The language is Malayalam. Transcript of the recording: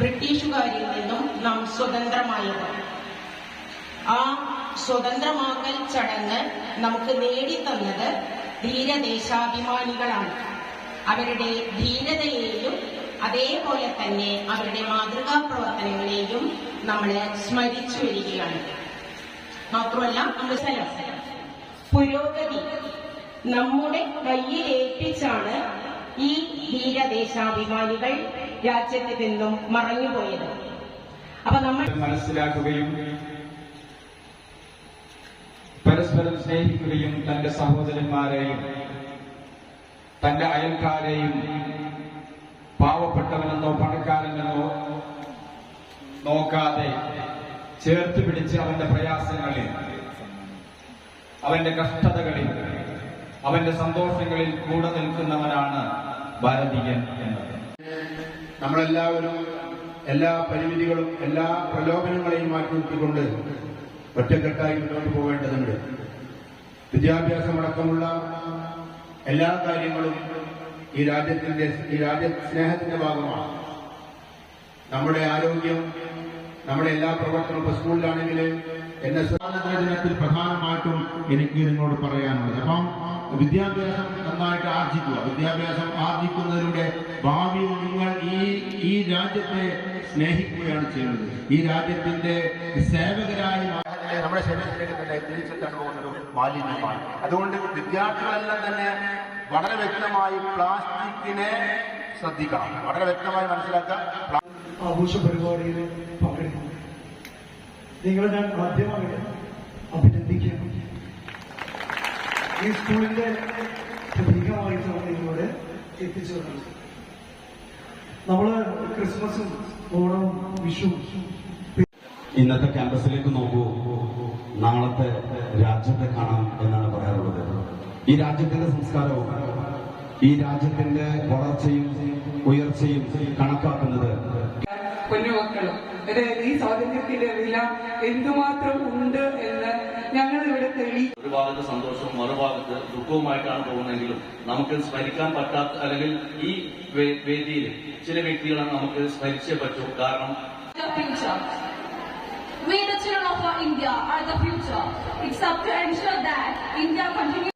ബ്രിട്ടീഷുകാരിൽ നിന്നും നാം സ്വതന്ത്രമായത് ആ സ്വതന്ത്രമാക്കൽ ചടങ്ങ് നമുക്ക് നേടിത്തന്നത് ധീരദേശാഭിമാനികളാണ്. അവരുടെ ധീരതയെയും അതേപോലെ തന്നെ അവരുടെ മാതൃകാ പ്രവർത്തനങ്ങളെയും നമ്മൾ സ്മരിച്ചു വരികയാണ്. മാത്രമല്ല നമ്മുടെ പുരോഗതി. നമ്മുടെ കയ്യിലേൽപ്പിച്ചാണ് ഈ ധീരദേശാഭിമാനികൾ രാജ്യത്തിൽ നിന്നും മറഞ്ഞുപോയത്. അപ്പൊ നമ്മൾ മനസ്സിലാക്കുകയും പരസ്പരം സ്നേഹിക്കുകയും തന്റെ സഹോദരന്മാരെയും തന്റെ അയൽക്കാരെയും പാവപ്പെട്ടവനെന്നോ പണക്കാരനെന്നോ നോക്കാതെ ചേർത്ത് പിടിച്ച് അവന്റെ പ്രയാസങ്ങളിൽ അവന്റെ കഷ്ടതകളിൽ അവന്റെ സന്തോഷങ്ങളിൽ കൂടെ നിൽക്കുന്നവനാണ് ഭാരതീയൻ എന്നത്. നമ്മളെല്ലാവരും എല്ലാ പരിമിതികളും എല്ലാ പ്രലോഭനങ്ങളെയും മാറ്റി നിർത്തിക്കൊണ്ട് ഒറ്റക്കെട്ടായി മുന്നോട്ട് പോകേണ്ടതുണ്ട്. വിദ്യാഭ്യാസമടക്കമുള്ള എല്ലാ കാര്യങ്ങളും ഈ രാജ്യത്തിന്റെ ഈ രാജ്യ സ്നേഹത്തിന്റെ ഭാഗമാണ്. നമ്മുടെ ആരോഗ്യം നമ്മുടെ എല്ലാ പ്രവർത്തനവും ഇപ്പൊ സ്കൂളിലാണെങ്കിൽ എന്റെ സ്വാതന്ത്ര്യ ദിനത്തിൽ പ്രധാനമായിട്ടും എനിക്ക് നിങ്ങളോട് പറയാനുള്ളത്. അപ്പം വിദ്യാഭ്യാസം നന്നായിട്ട് ആർജിക്കുക. വിദ്യാഭ്യാസം ആർജിക്കുന്നതിലൂടെ ഭാവിയിൽ നിങ്ങൾ ഈ ഈ രാജ്യത്തെ സ്നേഹിക്കുകയാണ് ചെയ്യുന്നത്. ഈ രാജ്യത്തിന്റെ സേവകരായി നമ്മുടെ ശരീരത്തിലേക്ക് തന്നെ തിരിച്ചെത്താൻ ഒരു മാലിന്യമാണ്. അതുകൊണ്ട് വിദ്യാർത്ഥികളെല്ലാം തന്നെ വളരെ വ്യക്തമായി പ്ലാസ്റ്റിക്കിനെ ശ്രദ്ധിക്കണം. വളരെ വ്യക്തമായി മനസ്സിലാക്കാം ആഘോഷ പരിപാടിയിൽ പങ്കെടുക്കുന്നു നിങ്ങളെ ഞാൻ ആദ്യമായിട്ട് അഭിനന്ദിക്കുന്നു ഈ സ്കൂളിന്റെ പ്രതീകമായിട്ടാണ് നിങ്ങളോട് എത്തിച്ചു തന്നത് നമ്മൾ ക്രിസ്മസും ഓണവും വിഷുവും ഇന്നത്തെ ക്യാമ്പസിലേക്ക് നോക്കൂ. നാളത്തെ രാജ്യത്തെ കാണാം എന്നാണ് പറയാറുള്ളത്. ഈ രാജ്യത്തിന്റെ സംസ്കാരവും ഈ രാജ്യത്തിന്റെ വളർച്ചയും ഉയർച്ചയും കണക്കാക്കുന്നത് പൊന്നുമക്കളും അതായത് ഈ സ്വാതന്ത്ര്യത്തിന്റെ വില എന്തുമാത്രം ഉണ്ട് എന്ന് ഞങ്ങൾ ഇവിടെ തെളി ഒരു ഭാഗത്ത് സന്തോഷവും മറുഭാഗത്ത് ദുഃഖവുമായിട്ടാണ് പോകുന്നതെങ്കിലും നമുക്ക് സ്മരിക്കാൻ പറ്റാത്ത അല്ലെങ്കിൽ ഈ വേദിയിൽ ചില വ്യക്തികളെ നമുക്ക് സ്മരിച്ചേ പറ്റൂ കാരണം. We, the children of India, are the future. It's up to ensure that India continues.